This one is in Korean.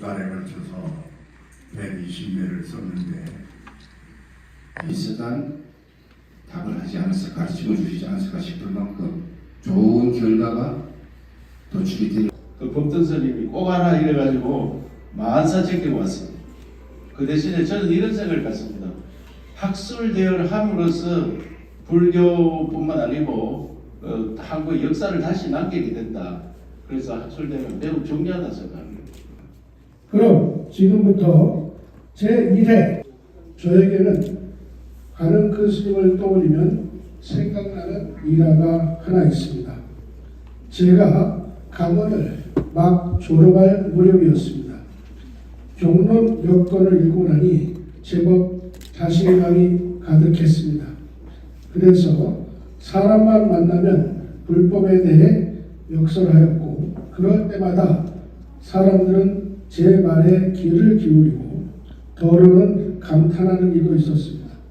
달에 걸쳐서 120매를 썼는데 비슷한 답을 하지 않았을까 가르쳐 주시지 않았을까 싶을 만큼 좋은 결과가 도출이 되그 법든 스님이 꼭 하라 이래가지고 만사 제끼고 왔습니다. 그 대신에 저는 이런 생각을 갖습니다. 학술 대회를 함으로써 불교뿐만 아니고 어, 한국의 역사를 다시 남기게 된다. 그래서 학술 대회는 매우 중요하다 생각합니다. 그럼 지금부터 제1회 저에게는 가는 그 스님을 떠올리면 생각나는 일화가 하나 있습니다. 제가 강원을 막 졸업할 무렵이었습니다. 경론 몇 권을 읽고 나니 제법 자신감이 가득했습니다. 그래서 사람만 만나면 불법에 대해 역설하였고 그럴 때마다 사람들은 제 말에 귀를 기울이고 더러는 감탄하는 일도 있었습니다.